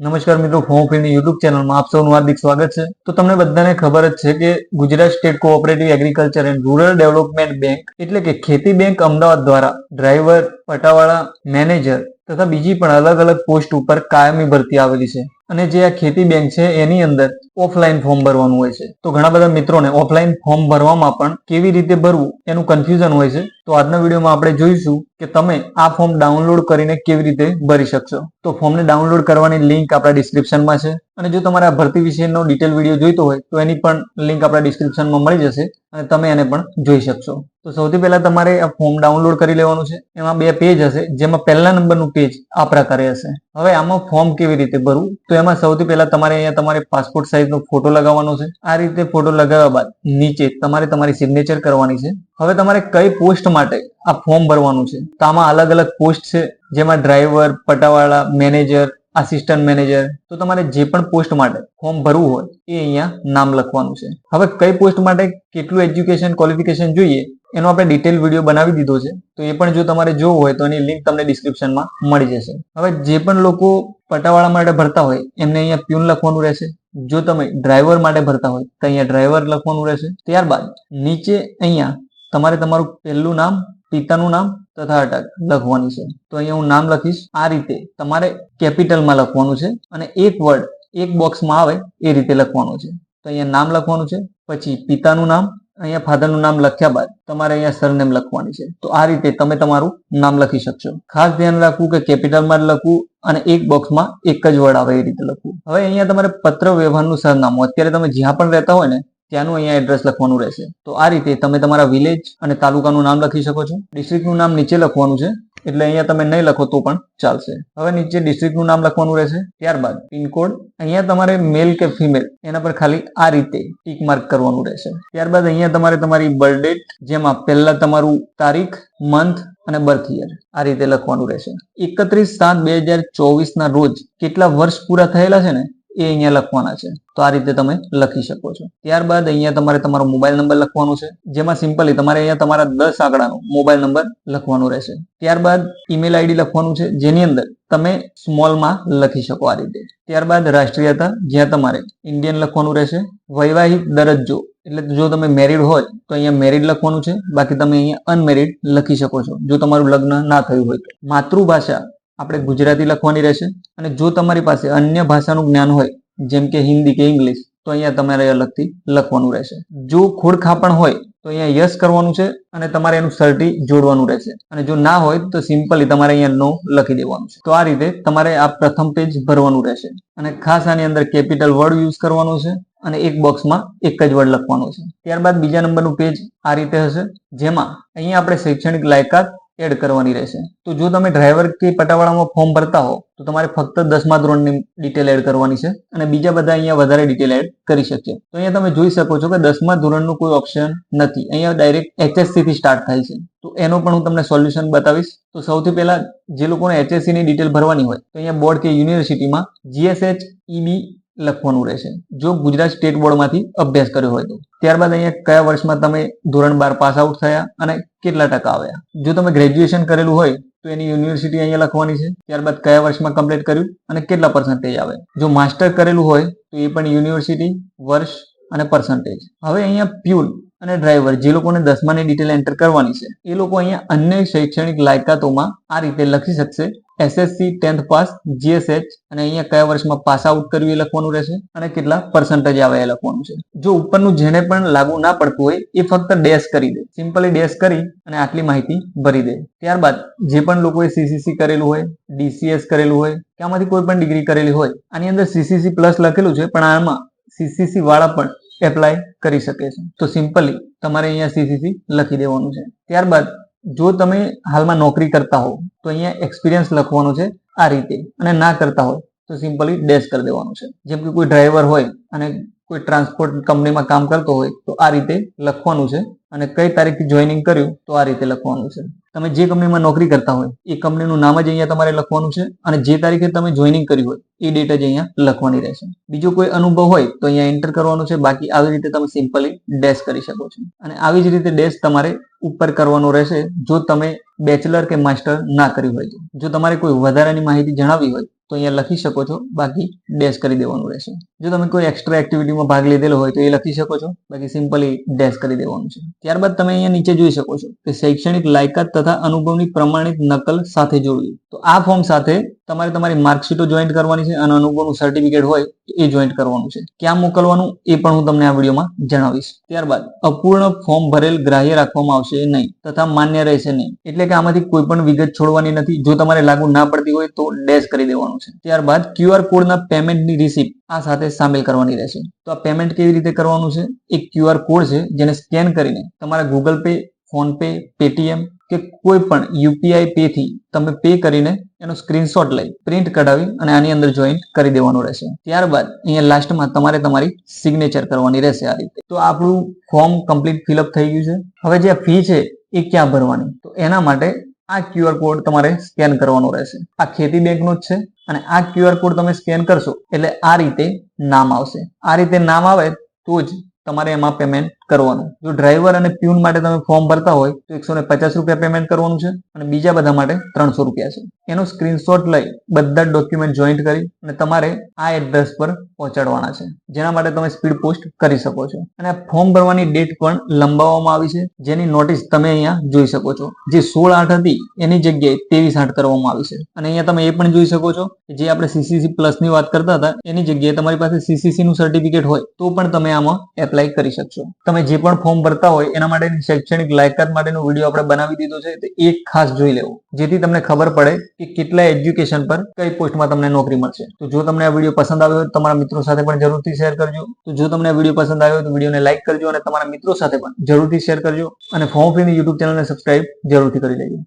નમસ્કાર મિત્રો ફોર્મ ફીની યુટ્યુબ ચેનલમાં આપ સૌનું હાર્દિક સ્વાગત છે. તો તમને બધાને ખબર જ છે કે Gujarat state cooperative agriculture and rural development bank એટલે કે ખેતી બેંક અમદાવાદ દ્વારા ડ્રાઈવર, પટાવાળા, મેનેજર તથા બીજી પણ અલગ અલગ પોસ્ટ ઉપર કાયમી ભરતી આવેલી છે. અને જે આ ખેતી બેંક છે, એની અંદર ઓફલાઈન ફોર્મ ભરવાનું હોય છે. તો ઘણા બધા મિત્રોને ઓફલાઈન ફોર્મ ભરવામાં પણ કેવી રીતે ભરવું એનું કન્ફ્યુઝન હોય છે. તો આજના વિડીયોમાં આપણે જોઈશું કે તમે આ ફોર્મ ડાઉનલોડ કરીને કેવી રીતે ભરી શકશો. તો ફોર્મને ડાઉનલોડ કરવાની લિંક આપણા ડિસ્ક્રિપ્શનમાં છે. અને જો તમારે આ ભરતી વિશેનો ડિટેલ વીડિયો જોઈતો હોય, તો એની પણ લિંક આપણા ડિસ્ક્રિપ્શનમાં મળી જશે અને તમે એને પણ જોઈ શકશો. તો સૌથી પહેલા તમારે આ ફોર્મ ડાઉનલોડ કરી લેવાનું છે. એમાં બે પેજ હશે, જેમાં પહેલા નંબરનું પેજ આ પ્રકારે હશે. હવે આમાં ફોર્મ કેવી રીતે ભરવું? તો એમાં સૌથી પહેલા તમારે અહીંયા તમારે પાસપોર્ટ સાઇઝનો ફોટો લગાવવાનો છે. આ રીતે ફોટો લગાવ્યા બાદ નીચે તમારે તમારી સિગ્નેચર કરવાની છે. હવે તમારે કઈ પોસ્ટ માટે આ ફોર્મ ભરવાનું છે? તો આમાં અલગ અલગ પોસ્ટ છે. જેમાં ડ્રાઈવર પટાવાળા મેનેજર આસિસ્ટન્ટ મેનેજર તો તમારે જે પણ પોસ્ટ માટે ફોર્મ ભરવું હોય એ અહીંયા નામ લખવાનું છે. હવે કઈ પોસ્ટ માટે કેટલું એજ્યુકેશન ક્વોલિફિકેશન જોઈએ એનો આપણે ડિટેલ વીડિયો બનાવી દીધો છે. તો એ પણ જો તમારે જોવું હોય તો એની લિંક તમને ડિસ્ક્રિપ્શનમાં મળી જશે. હવે જે પણ લોકો પટાવાળા માટે ભરતા હોય એમને અહીંયા પ્યુન લખવાનું રહેશે. જો તમે ડ્રાઈવર માટે ભરતા હોય, તો અહીંયા ડ્રાઈવર લખવાનું રહેશે. ત્યારબાદ નીચે અહીંયા તમારે તમારું પહેલું નામ, પિતાનું નામ તથા અટક લખવાની છે. તો અહીંયા હું નામ લખીશ. આ રીતે તમારે કેપિટલમાં લખવાનું છે અને એક વર્ડ એક બોક્સમાં આવે એ રીતે લખવાનું છે. તો અહીંયા નામ લખવાનું છે, પછી પિતાનું નામ અહીંયા ફાધરનું નામ લખ્યા બાદ તમારે અહીંયા સરનેમ લખવાની છે. તો આ રીતે તમે તમારું નામ લખી શકશો. ખાસ ધ્યાન રાખવું કે કેપિટલમાં જ લખવું અને એક બોક્સમાં એક જ વર્ડ આવે એ રીતે લખવું. હવે અહીંયા તમારે પત્ર વ્યવહારનું સરનામું, અત્યારે તમે જ્યાં પણ રહેતા હોય ને, ત્યાંનું અહીંયા એડ્રેસ લખવાનું રહેશે. તો આ રીતે તમે તમારા વિલેજ અને તાલુકાનું નામ લખી શકો છો. ડિસ્ટ્રિક્ટનું નામ નીચે લખવાનું છે. એટલે અહીંયા તમે નહીં લખો તો પણ ચાલશે. હવે નીચે ડિસ્ટ્રિક્ટનું નામ લખવાનું રહેશે. ત્યારબાદ પિનકોડ અહીંયા તમારે મેલ કે ફિમેલ એના પર ખાલી આ રીતે ટીક માર્ક કરવાનું રહેશે. ત્યારબાદ અહીંયા તમારે તમારી બર્થ જેમાં પહેલા તમારું તારીખ મંથ અને બર્થ યર આ રીતે લખવાનું રહેશે. એકત્રીસ સાત બે હજાર ચોવીસના રોજ કેટલા વર્ષ પૂરા થયેલા છે ને? એ અહીંયા લખવાના છે. તો આ રીતે તમે લખી શકો છો. ત્યારબાદ અહીંયા તમારે તમારો મોબાઈલ નંબર લખવાનો છે. જેમાં સિમ્પલી તમારે અહીંયા તમારા દસ આંકડાનો મોબાઈલ નંબર લખવાનો રહેશે. ત્યારબાદ ઈમેલ આઈડી લખવાનું છે. જેની અંદર તમે સ્મોલમાં લખી શકો આ રીતે. ત્યારબાદ રાષ્ટ્રીયતા, જ્યાં તમારે ઇન્ડિયન લખવાનું રહેશે. વૈવાહિક દરજ્જો, એટલે જો તમે મેરિડ હોય, તો અહીંયા મેરિડ લખવાનું છે. બાકી તમે અહીંયા અનમેરિડ લખી શકો છો. જો તમારું લગ્ન ના થયું હોય તો. માતૃભાષા આપણે ગુજરાતી લખવાની રહેશે. અને જો તમારી પાસે અન્ય ભાષાનું જ્ઞાન હોય, જેમ કે હિન્દી કે ઇંગ્લિશ, તો અહીંયા તમારે અલગથી લખવાનું રહેશે. જો ખોડખાપણ હોય, તો અહીંયા યસ કરવાનું છે અને તમારે એનું સર્ટી જોડવાનું રહેશે. અને જો ના હોય, તો સિમ્પલી તમારે અહીંયા નો લખી દેવાનું છે. તો આ રીતે તમારે આ પ્રથમ પેજ ભરવાનું રહેશે. અને ખાસ આની અંદર કેપિટલ વર્ડ યુઝ કરવાનો છે અને એક બોક્સમાં એક જ વર્ડ લખવાનું છે. ત્યારબાદ બીજા નંબરનું પેજ આ રીતે હશે. જેમાં અહીંયા આપણે શૈક્ષણિક લાયકાત એડ કરવાની રહેશે. તો જો તમે ડ્રાઈવર કે પટાવાળામાં ફોર્મ ભરતા હો, તો તમારે ફક્ત દસમા ધોરણની ડિટેલ એડ કરવાની છે અને બીજા બધા અહીંયા વધારે ડિટેલ એડ કરી શકીએ. તો અહીંયા તમે જોઈ શકો છો કે દસમા ધોરણનું કોઈ ઓપ્શન નથી. અહીંયા ડાયરેક્ટ એચએસસી થી સ્ટાર્ટ થાય છે. તો એનો પણ હું તમને સોલ્યુશન બતાવીશ. તો સૌથી પહેલા જે લોકોને એચએસસી ની ડિટેલ ભરવાની હોય, તો અહીંયા બોર્ડ કે યુનિવર્સિટીમાં જીએસએચ ઈબી લખવાનું રહેશે. જો ગુજરાત સ્ટેટ બોર્ડમાંથી અભ્યાસ કર્યો હોય તો. ત્યારબાદ અહીંયા કયા વર્ષમાં તમે ધોરણ બાર પાસ આઉટ થયા અને કેટલા ટકા આવ્યા? જો તમે ગ્રેજ્યુએશન કરેલું હોય તો એની યુનિવર્સિટી અહીંયા લખવાની છે. ત્યારબાદ કયા વર્ષમાં કમ્પ્લીટ કર્યું અને કેટલા પર્સન્ટેજ આવે? જો માસ્ટર કરેલું હોય તો એ પણ યુનિવર્સિટી વર્ષ અને પર્સન્ટેજ હવે અહીંયા પ્યુન અને ડ્રાઈવર જે લોકોને દસમાની ડિટેલ એન્ટર કરવાની છે, એ લોકો અહીંયા અન્ય શૈક્ષણિક લાયકાતોમાં આ રીતે લખી શકશે. એસએસસી ટેન્થ પાસ જીએસએચ અને અહીંયા કયા વર્ષમાં પાસ આઉટ કર્યું એ લખવાનું રહેશે? અને કેટલા પર્સન્ટેજ આવે એ લખવાનું છે? જો ઉપરનું જેને પણ લાગુ ના પડતું હોય, એ ફક્ત ડેશ કરી દે. સિમ્પલી ડેશ કરી અને આટલી માહિતી ભરી દે. ત્યારબાદ, જે પણ લોકોએ સીસીસી કરેલું હોય ડીસીએસ કરેલું હોય, કે આમાંથી કોઈ પણ ડિગ્રી કરેલી હોય, આની અંદર સીસીસી પ્લસ લખેલું છે, પણ આમાં સીસીસી વાળા પણ એપ્લાય કરી શકે છે. તો સિમ્પલી તમારે અહીંયા સીસીસી લખી દેવાનું છે. ત્યારબાદ જો તમે હાલમાં નોકરી કરતા હો, તો અહીંયા એક્સપિરિયન્સ લખવાનો છે આ રીતે. અને ના કરતા હોય, તો સિમ્પલી ડેશ કરી દેવાનું છે. જેમ કે કોઈ ડ્રાઈવર હોય અને કોઈ ટ્રાન્સપોર્ટ કંપનીમાં કામ કરતો હોય તો આ રીતે લખવાનું છે. અને કઈ તારીખથી જોઈનિંગ કર્યું તો આ રીતે લખવાનું છે. તમે જે કંપનીમાં નોકરી કરતા હોય, એ કંપનીનું નામ જ અહીંયા તમારે લખવાનું છે અને જે તારીખે તમે જોઈનિંગ કર્યું હોય, એ ડેટ જ અહીંયા લખવાની રહેશે. બીજો કોઈ અનુભવ હોય તો અહીંયા એન્ટર કરવાનું છે. બાકી આવી રીતે તમે સિમ્પલી ડેશ કરી શકો છો. અને આવી જ રીતે ડેશ તમારે ઉપર કરવાનો રહેશે. જો તમે બેચલર કે માસ્ટર ના કર્યું હોય તો. જો તમારે કોઈ વધારાની માહિતી જણાવી હોય તો અહીંયા લખી શકો છો. બાકી ડેશ કરી દેવાનું રહેશે. જો તમે કોઈ એક્સ્ટ્રા એક્ટિવિટીમાં ભાગ લીધેલો હોય તો એ લખી શકો છો. બાકી સિમ્પલી ડેશ કરી દેવાનું છે. ત્યારબાદ તમે અહીંયા નીચે જોઈ શકો છો કે શૈક્ષણિક લાયકાત તથા અનુભવની પ્રમાણિત નકલ સાથે જોડવી. તો આ ફોર્મ સાથે તમારે તમારી માર્કશીટો જોઈન્ટ કરવાની છે અને અનુભવનું સર્ટિફિકેટ હોય એ જોઈન્ટ કરવાનું છે. ક્યાં મોકલવાનું એ પણ હું તમને આ વિડીયોમાં જણાવીશ. ત્યારબાદ અપૂર્ણ ફોર્મ ભરેલ ગ્રાહ્ય રાખવામાં આવશે નહીં તથા માન્ય રહેશે નહીં. એટલે કે આમાંથી કોઈ પણ વિગત છોડવાની નથી. જો તમારે લાગુ ના પડતી હોય તો ડેશ કરી દેવાનું છે. ત્યારબાદ ક્યુઆર કોડના પેમેન્ટની રિસિપ્ટ આ સાથે સામેલ કરવાની રહેશે. તો આ પેમેન્ટ કેવી રીતે કરવાનું છે? એક ક્યુઆર કોડ છે, જેને સ્કેન કરીને તમારા Google pay PhonePe Paytm કે કોઈ પણ યુપીઆઈ પે થી તમે પે કરીને એનો સ્ક્રીનશોટ લઈ પ્રિન્ટ કઢાવી અને આની અંદર જોઈન્ટ કરી દેવાનું રહેશે. ત્યારબાદ અહીંયા લાસ્ટમાં તમારે તમારી સિગ્નેચર કરવાની રહેશે આ રીતે. તો આપણું ફોર્મ કમ્પ્લીટ ફિલઅપ થઈ ગયું છે. હવે જે ફી છે, એ ક્યાં ભરવાની? તો એના માટે આ ક્યુઆર કોડ તમારે સ્કેન કરવાનો રહેશે. આ ખેતી બેંકનો જ છે. અને આ ક્યુઆર કોડ તમે સ્કેન કરશો, એટલે આ રીતે નામ આવશે. આ રીતે નામ આવે તો જ તમારે એમાં પેમેન્ટ કરવાનું. જો ડ્રાઈવર અને પ્યુન માટે તમે ફોર્મ ભરતા હોય, તો એકસો પચાસ રૂપિયા પેમેન્ટ કરવાનું છે અને બીજા બધા માટે ત્રણસો રૂપિયા છે. એનો સ્ક્રીનશોટ લઈ બધા ડોક્યુમેન્ટ જોઈન્ટ કરી અને તમારે આ એડ્રેસ પર પહોંચાડવાના છે. જેના માટે તમે સ્પીડ પોસ્ટ કરી શકો છો. અને આ ફોર્મ ભરવાની ડેટ પણ લંબાવવામાં આવી છે. જેની નોટિસ તમે અહીંયા જોઈ શકો છો. જે સોળ આઠ હતી, એની જગ્યાએ ત્રેવીસ આઠ કરવામાં આવી છે. અને અહીંયા તમે એ પણ જોઈ શકો છો જે આપણે સીસીસી પ્લસની વાત કરતા હતા, એની જગ્યાએ તમારી પાસે સીસીસી નું સર્ટિફિકેટ હોય, તો પણ તમે આમાં એપ્લાય કરી શકશો. તમે જે પણ ફોર્મ ભરતા હોય, એના માટેની શૈક્ષણિક લાયકાત માટેનો વીડિયો આપણે બનાવી દીધો છે, તો એક ખાસ જોઈ લેવો. જેથી તમને ખબર પડે કે કેટલા એજ્યુકેશન પર કઈ પોસ્ટમાં તમને નોકરી મળશે. તો જો તમને આ વીડિયો પસંદ આવ્યો હોય તમારા મિત્રો સાથે પણ જરૂરથી શેર કરજો. તો જો તમને આ વીડિયો પસંદ આવ્યો તો વિડીયોને લાઇક કરજો અને તમારા મિત્રો સાથે પણ જરૂરથી શેર કરજો. અને ફોર્મ ફીની યુટ્યુબ ચેનલને સબસ્ક્રાઇબ જરૂરથી કરી લેજો.